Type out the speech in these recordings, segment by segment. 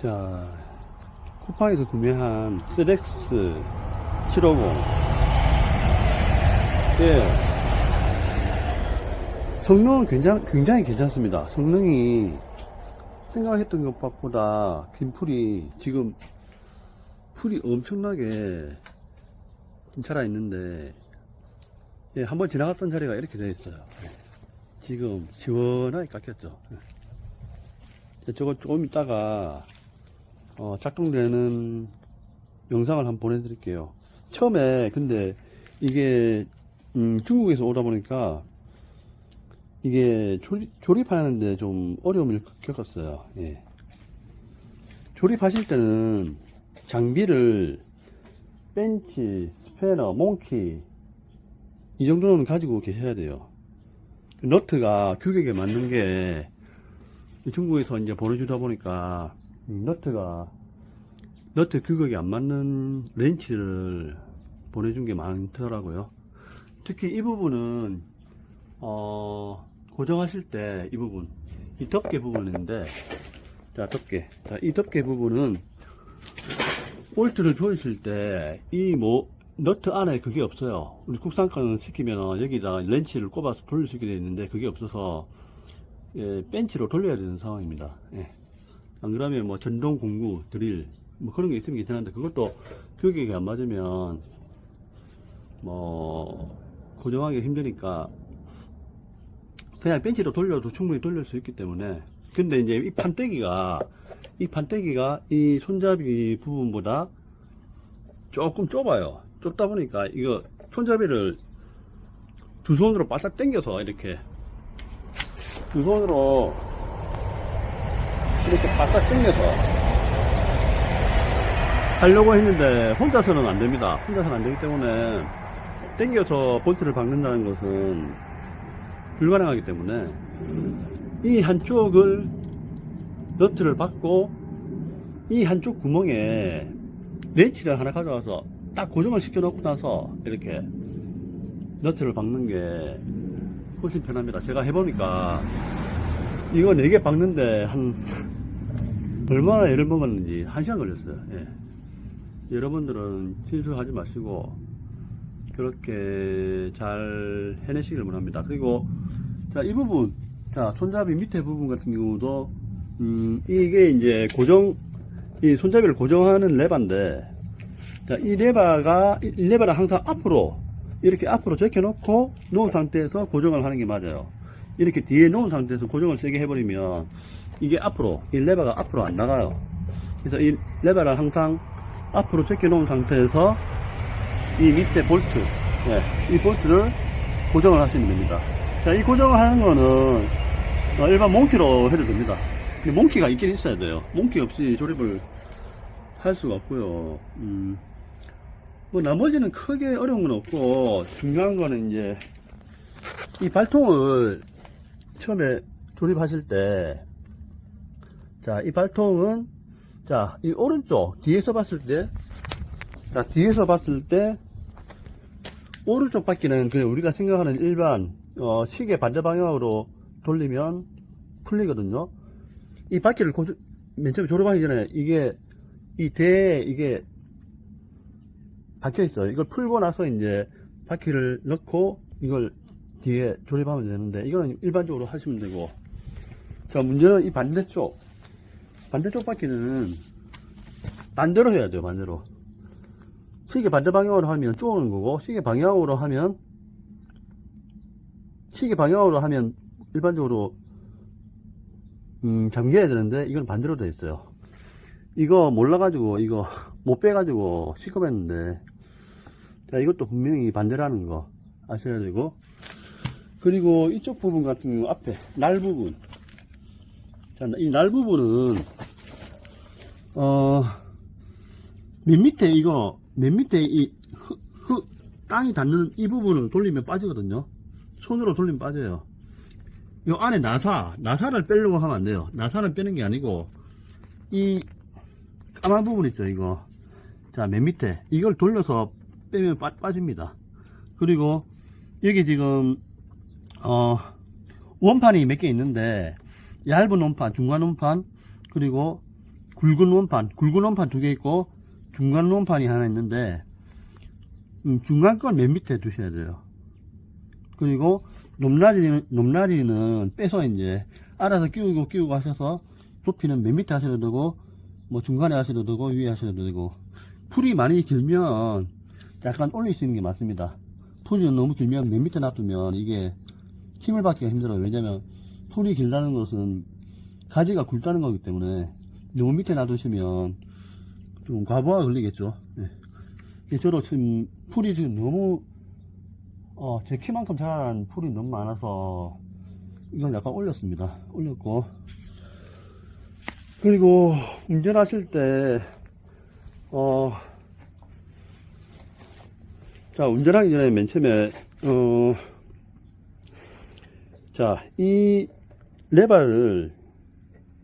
자, 쿠팡에서 구매한 쓰렉스 750. 예. 성능은 굉장히, 굉장히 괜찮습니다. 성능이 생각했던 것보다 긴 풀이 지금 풀이 엄청나게 좀 자라 있는데 예, 한번 지나갔던 자리가 이렇게 되어 있어요. 예. 지금 시원하게 깎였죠. 예. 저거 조금 있다가 어, 작동되는 영상을 한번 보내드릴게요. 처음에 근데 이게 음, 중국에서 오다 보니까 이게 조립, 조립 하는데 좀 어려움을 겪었어요. 예. 조립하실 때는 장비를 벤치, 스패너, 몽키 이 정도는 가지고 계셔야 돼요. 그 너트가 규격에 맞는 게 중국에서 이제 보내주다 보니까 음, 너트가 너트 규격이 안 맞는 렌치를 보내준 게 많더라고요. 특히 이 부분은 어, 고정하실 때 이 부분 이 덮개 부분인데 자 덮개 자, 이 덮개 부분은 볼트를 조이실 때이뭐 너트 안에 그게 없어요. 우리 국산가는 시키면 여기다 렌치를 꼽아서 돌릴 수 있게 되어 있는데 그게 없어서 예, 벤치로 돌려야 되는 상황입니다. 예. 안 그러면 뭐 전동 공구 드릴 뭐 그런 게 있으면 괜찮은데 그것도 규격이 안 맞으면 뭐 고정하기 힘드니까 그냥 벤치로 돌려도 충분히 돌릴 수 있기 때문에. 근데 이제 이 판때기가 이 판때기가 이 손잡이 부분보다 조금 좁아요. 좁다 보니까 이거 손잡이를 두 손으로 바싹 당겨서 이렇게 두 손으로 이렇게 바싹 당겨서 하려고 했는데 혼자서는 안 됩니다 혼자서는 안 되기 때문에 당겨서 볼트를 박는다는 것은 불가능하기 때문에 이 한쪽을 너트를 박고 이 한쪽 구멍에 렌치를 하나 가져와서 딱 고정을 시켜 놓고 나서 이렇게 너트를 박는 게 훨씬 편합니다. 제가 해보니까 이거 4개 박는데 한 얼마나 애를 먹었는지 한 시간 걸렸어요. 예. 여러분들은 실수하지 마시고 그렇게 잘 해내시길 바랍니다. 그리고 자, 이 부분, 자, 손잡이 밑에 부분 같은 경우도 음, 이게 이제 고정, 이 손잡이를 고정하는 레바인데, 자, 이 레바가, 이 레바를 항상 앞으로, 이렇게 앞으로 제껴놓고 놓은 상태에서 고정을 하는 게 맞아요. 이렇게 뒤에 놓은 상태에서 고정을 세게 해버리면, 이게 앞으로, 이 레바가 앞으로 안 나가요. 그래서 이 레바를 항상 앞으로 제껴 놓은 상태에서 이 밑에 볼트, 예, 이 볼트를 고정을 하시면 됩니다. 자, 이 고정을 하는 거는 어, 일반 몽키로 해도 됩니다. 몽키가 있긴 있어야 돼요. 몽키 없이 조립을 할 수가 없고요. 음, 뭐 나머지는 크게 어려운 건 없고 중요한 거는 이제 이 발통을 처음에 조립하실 때, 자, 이 발통은 자, 이 오른쪽 뒤에서 봤을 때, 자, 뒤에서 봤을 때 오른쪽 바퀴는 그냥 우리가 생각하는 일반 어, 시계 반대 방향으로 돌리면 풀리거든요. 이 바퀴를 고, 맨 처음에 졸업하기 전에 이게 이 대에 이게 박혀 있어요. 이걸 풀고 나서 이제 바퀴를 넣고 이걸 뒤에 조립하면 되는데 이거는 일반적으로 하시면 되고 자 문제는 이 반대쪽 반대쪽 바퀴는 반대로 해야 돼요 반대로. 시계 반대 방향으로 하면 쪼는 거고 시계 방향으로 하면 시계 방향으로 하면 일반적으로 음, 잠겨야 되는데 이건 반대로 돼 있어요. 이거 몰라가지고 이거 못 빼가지고 시급했는데 자 이것도 분명히 반대라는 거 아셔야 되고. 그리고 이쪽 부분 같은 경우 앞에 날 부분. 자, 이 날 부분은 어, 맨 밑에 이거 맨 밑에 이 흙, 흙 땅이 닿는 이 부분을 돌리면 빠지거든요. 손으로 돌리면 빠져요. 이 안에 나사, 나사를 빼려고 하면 안 돼요. 나사를 빼는 게 아니고 이 까만 부분 있죠, 이거. 자, 맨 밑에 이걸 돌려서 빼면 빠, 빠집니다. 그리고 여기 지금 어 원판이 몇 개 있는데 얇은 원판, 중간 원판, 그리고 굵은 원판, 굵은 원판 두 개 있고 중간 원판이 하나 있는데 음, 중간 건 맨 밑에 두셔야 돼요. 그리고 높낮이는 높낮이는 빼서 이제 알아서 끼우고 끼우고 하셔서 높이는 맨 밑에 하셔도 되고 뭐 중간에 하셔도 되고 위에 하셔도 되고 풀이 많이 길면 약간 올릴 수 있는 게 맞습니다. 풀이 너무 길면 맨 밑에 놔두면 이게 힘을 받기가 힘들어요. 왜냐면 풀이 길다는 것은 가지가 굵다는 거기 때문에 너무 밑에 놔두시면 좀 과부하가 걸리겠죠. 예. 예, 저도 지금 풀이 지금 너무 어, 제 키만큼 자란 풀이 너무 많아서 이건 약간 올렸습니다. 올렸고 그리고 운전하실 때 어, 자 운전하기 전에 맨 처음에 어, 자, 이 레바를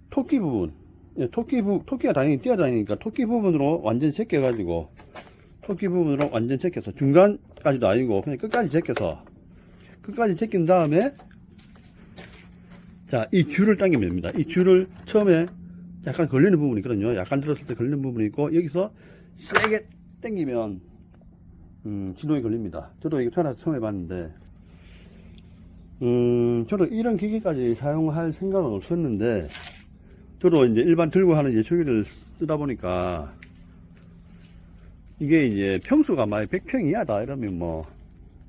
토끼 부분, 예, 토끼 부, 토끼가 당연히 뛰어다니니까 토끼 부분으로 완전 제껴가지고, 토끼 부분으로 완전 제껴서, 중간까지도 아니고, 그냥 끝까지 제껴서, 끝까지 제낀 다음에, 자, 이 줄을 당기면 됩니다. 이 줄을 처음에 약간 걸리는 부분이 있거든요. 약간 들었을 때 걸리는 부분이 있고, 여기서 세게 당기면, 음, 진동이 걸립니다. 저도 이거 태어나서 처음 해봤는데, 음, 저도 이런 기기까지 사용할 생각은 없었는데, 저도 이제 일반 들고 하는 예초기를 쓰다 보니까, 이게 이제 평수가 만약 100평 이하다 이러면 뭐,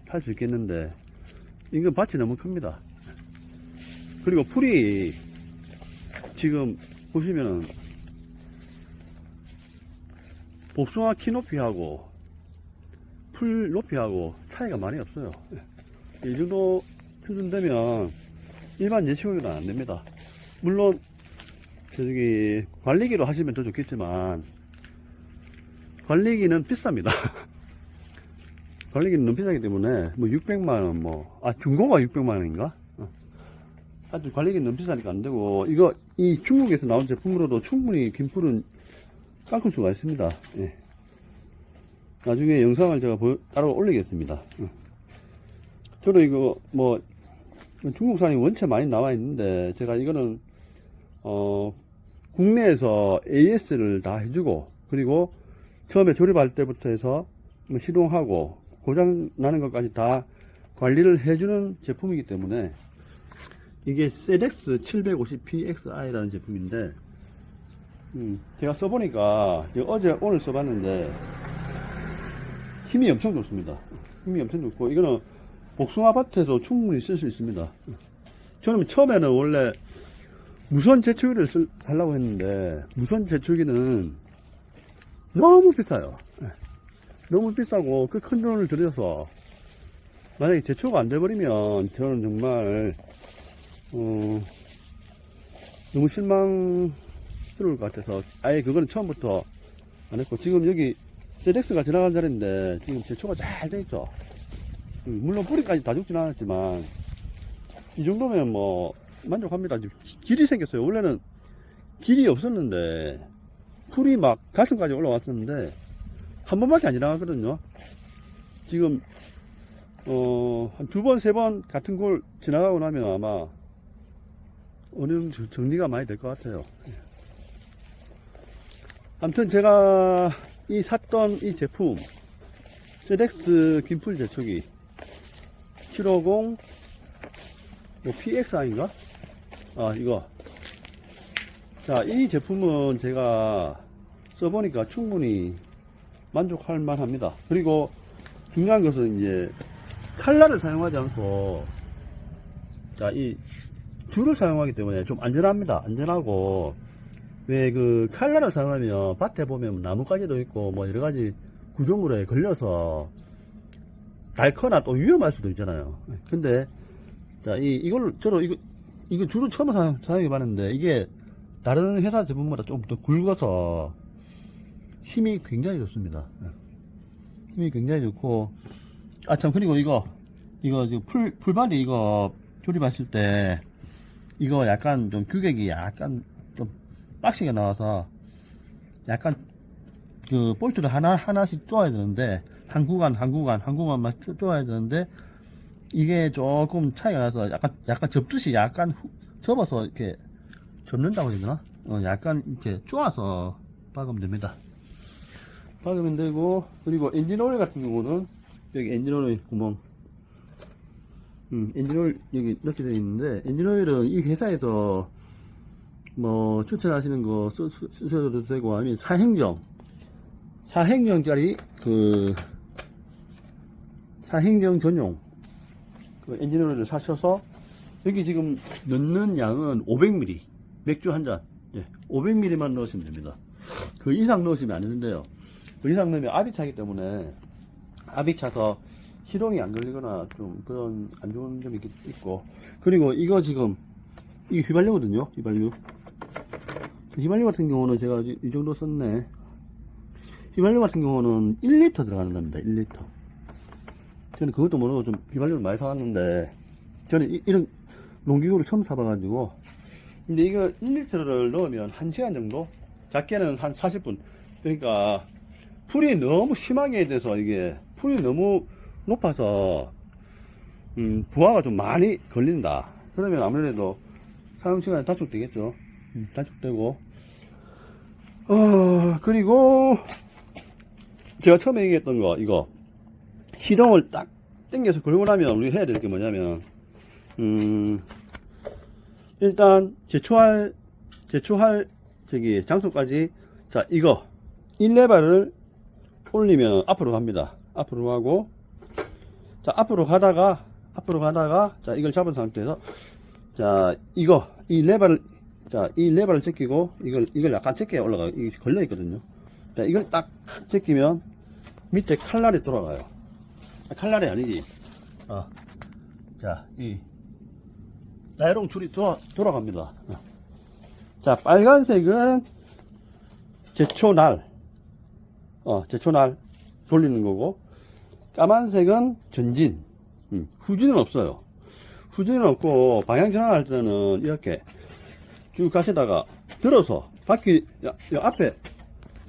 할 수 있겠는데, 이거 밭이 너무 큽니다. 그리고 풀이, 지금 보시면은, 복숭아 키 높이하고, 풀 높이하고 차이가 많이 없어요. 이 정도 수준 되면 일반 예치고기는 안 됩니다. 물론 저기 관리기로 하시면 더 좋겠지만 관리기는 비쌉니다. 관리기는 너무 비싸기 때문에 뭐 600만 원 뭐 아 중고가 600만 원인가? 어. 관리기는 너무 비싸니까 안 되고 이거 이 중국에서 나온 제품으로도 충분히 김풀은 깎을 수가 있습니다. 예. 나중에 영상을 제가 보여, 따로 올리겠습니다. 어. 저도 이거 뭐 중국산이 원체 많이 나와 있는데 제가 이거는 어 국내에서 AS를 다 해주고 그리고 처음에 조립할 때부터 해서 뭐 시동하고 고장 나는 것까지 다 관리를 해주는 제품이기 때문에 이게 세덱스 750PXI라는 제품인데 음, 제가 써보니까 어제 오늘 써봤는데 힘이 엄청 좋습니다. 힘이 엄청 좋고 이거는 복숭아 밭에도 충분히 쓸 수 있습니다. 저는 처음에는 원래 무선 제초기를 쓸, 살라고 했는데, 무선 제초기는 너무 비싸요. 예. 너무 비싸고, 그 큰 돈을 들여서, 만약에 제초가 안 돼버리면, 저는 정말, 어, 너무 실망스러울 것 같아서, 아예 그거는 처음부터 안 했고, 지금 여기, 세덱스가 지나간 자리인데, 지금 제초가 잘 돼 있죠. 음, 물론 뿌리까지 다 죽진 않았지만 이 정도면 뭐 만족합니다. 길이 생겼어요. 원래는 길이 없었는데 풀이 막 가슴까지 올라왔었는데 한 번밖에 안 지나가거든요. 지금 어 한 두 번 세 번 같은 골 지나가고 나면 아마 어느 정도 정리가 많이 될 것 같아요. 예. 아무튼 제가 이 샀던 이 제품 세덱스 김풀 제초기 750 뭐 PXI인가? 아 이거. 자 이 제품은 제가 써보니까 충분히 만족할 만합니다. 그리고 중요한 것은 이제 칼날을 사용하지 않고 자 이 줄을 사용하기 때문에 좀 안전합니다. 안전하고. 왜 그 칼날을 사용하면 밭에 보면 나뭇가지도 있고 뭐 여러가지 구조물에 걸려서 닳거나 또 위험할 수도 있잖아요. 근데, 자, 이, 이걸, 저도 이거, 이거 주로 처음 사용, 사용해 봤는데, 이게 다른 회사 제품보다 좀 더 굵어서 힘이 굉장히 좋습니다. 예. 힘이 굉장히 좋고, 아, 참, 그리고 이거, 이거, 지금 풀, 풀바디 이거 조립하실 때, 이거 약간 좀 규격이 약간 좀 빡시게 나와서, 약간 그 볼트를 하나 하나씩 쪼아야 되는데 한 구간 한 구간 한 구간만 쪼- 쪼아야 되는데 이게 조금 차이가 나서 약간 약간 접듯이 약간 후- 접어서 이렇게 접는다고 해야 되나? 어, 약간 이렇게 쪼아서 박으면 됩니다. 박으면 되고, 그리고 엔진 오일 같은 경우는 여기 엔진 오일 구멍. 음, 엔진 오일 여기 넣게 되어 있는데, 엔진 오일은 이 회사에서 뭐 추천하시는 거 쓰, 쓰, 쓰셔도 되고, 아니면 사행정. 사행정짜리 그, 사행정 전용 그 엔진 오일을 사셔서 여기 지금 넣는 양은 500ml 맥주 한 잔, 예, 500ml만 넣으시면 됩니다. 그 이상 넣으시면 안 되는데요. 그 이상 넣으면 압이 차기 때문에 압이 차서 시동이 안 걸리거나 좀 그런 안 좋은 점이 있- 있고 그리고 이거 지금 이게 휘발유거든요. 휘발유. 휘발유 같은 경우는 제가 이, 이 정도 썼네. 휘발유 같은 경우는 1리터 들어가는 겁니다. 1리터. 저는 그것도 모르고 좀 휘발유를 많이 사왔는데 저는 이, 런 농기구를 처음 사봐가지고 근데 이거 1리터를 넣으면 1시간 정도? 작게는 한 40분. 그러니까 풀이 너무 심하게 돼서 이게 풀이 너무 높아서 음, 부하가 좀 많이 걸린다. 그러면 아무래도 사용시간이 단축되겠죠. 음, 단축되고. 어 그리고 제가 처음에 얘기했던 거 이거 시동을 딱 당겨서 걸고 나면 우리 해야 될 게 뭐냐면 음 일단 제초할 제초할 저기 장소까지 자 이거 1레바를 올리면 앞으로 갑니다. 앞으로 가고 자 앞으로 가다가 앞으로 가다가 자 이걸 잡은 상태에서 자 이거 이 레바를 자이 레바를 제끼고 이걸 이걸 약간 제껴 올라가 이게 걸려 있거든요. 자 이걸 딱 제끼면 밑에 칼날이 돌아가요. 아, 칼날이 아니지. 어. 자 이 나이롱 줄이 돌아, 돌아갑니다. 어. 자 빨간색은 제초날. 어 제초날 돌리는 거고 까만색은 전진. 음, 후진은 없어요. 후진은 없고 방향 전환할 때는 이렇게 쭉 가시다가 들어서 바퀴 야, 야, 앞에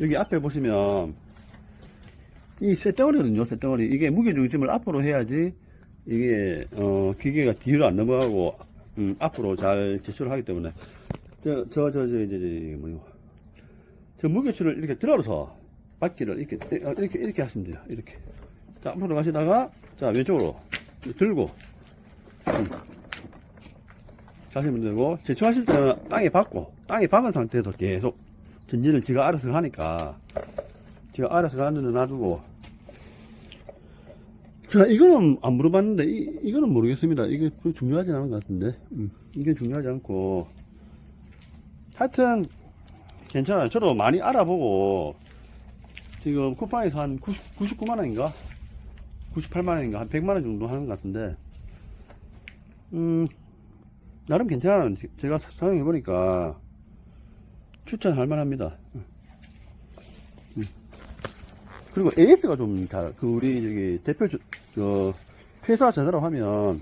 여기 앞에 보시면 이 쇳덩어리거든요 쇳덩어리. 이게 무게중심을 앞으로 해야지 이게 어 기계가 뒤로 안 넘어가고 음, 앞으로 잘 제출을 하기 때문에. 저 저 저 저 이제 뭐요 저 무게추를 이렇게 들어서 바퀴를 이렇게 어, 이렇게 이렇게 하시면 돼요. 이렇게. 자 앞으로 가시다가 자 왼쪽으로 들고. 음. 가시면 되고. 제초하실 때는 땅에 박고 땅에 박은 상태에서 계속 전진을 지가 알아서 하니까 제가 알아서 데는 놔두고. 자 이거는 안 물어봤는데 이, 이거는 모르겠습니다. 이게 중요하지 않은 것 같은데. 음, 이게 중요하지 않고. 하여튼 괜찮아요. 저도 많이 알아보고 지금 쿠팡에서 한 90, 99만원인가? 98만원인가? 한 100만원 정도 하는 것 같은데. 음 나름 괜찮아요. 제가 사용해보니까 추천할 만합니다 그리고 AS가 좀 잘, 그, 우리, 저기, 대표, 저, 저 회사 전화로 하면,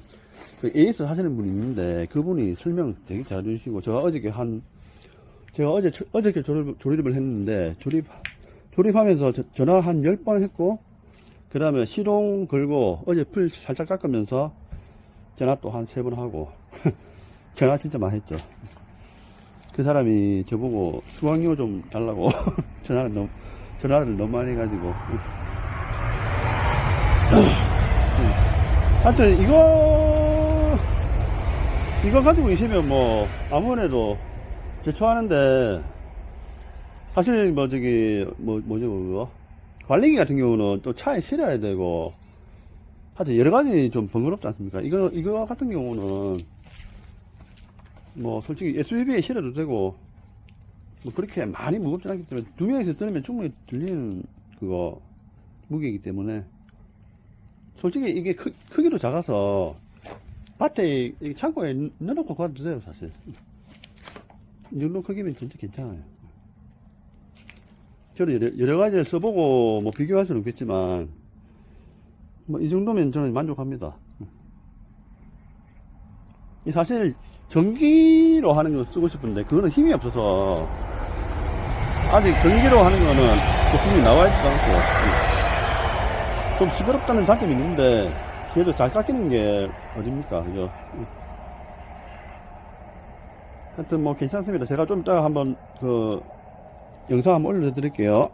그 AS 하시는 분이 있는데, 그분이 설명 되게 잘 해주시고, 제가 어저께 한, 제가 어제, 처- 어저께 조립, 조립을 했는데, 조립, 조립하면서 저- 전화 한 10번 했고, 그 다음에 시동 걸고, 어제 풀 살짝 깎으면서, 전화 또한 3번 하고, 전화 진짜 많이 했죠. 그 사람이 저보고 수강료 좀 달라고, 전화를 너무, 전화를 너무 많이 해가지고. 하여튼, 이거, 이거 가지고 있으면 뭐, 아무래도 제초하는데, 사실 뭐, 저기, 뭐, 뭐죠, 그거? 관리기 같은 경우는 또 차에 실어야 되고, 하여튼 여러 가지 좀 번거롭지 않습니까? 이거, 이거 같은 경우는, 뭐, 솔직히 SUV에 실어도 되고, 뭐 그렇게 많이 무겁지 않기 때문에 두 명이서 들으면 충분히 들리는 그거 무게이기 때문에 솔직히 이게 크, 크기도 작아서 밭에 이 창고에 넣어놓고 가도 돼요 사실. 이 정도 크기면 진짜 괜찮아요. 저는 여러, 여러 가지를 써보고 뭐 비교할 수는 없겠지만 뭐 이 정도면 저는 만족합니다. 이 사실 전기로 하는 거 쓰고 싶은데 그거는 힘이 없어서 아직 전기로 하는 거는 제품이 나와 있지도 않고 음. 좀 시끄럽다는 단점이 있는데 그래도 잘 깎이는 게 어딥니까 그죠 하여튼 뭐 괜찮습니다. 제가 좀 이따가 한번 그 영상 한번 올려드릴게요.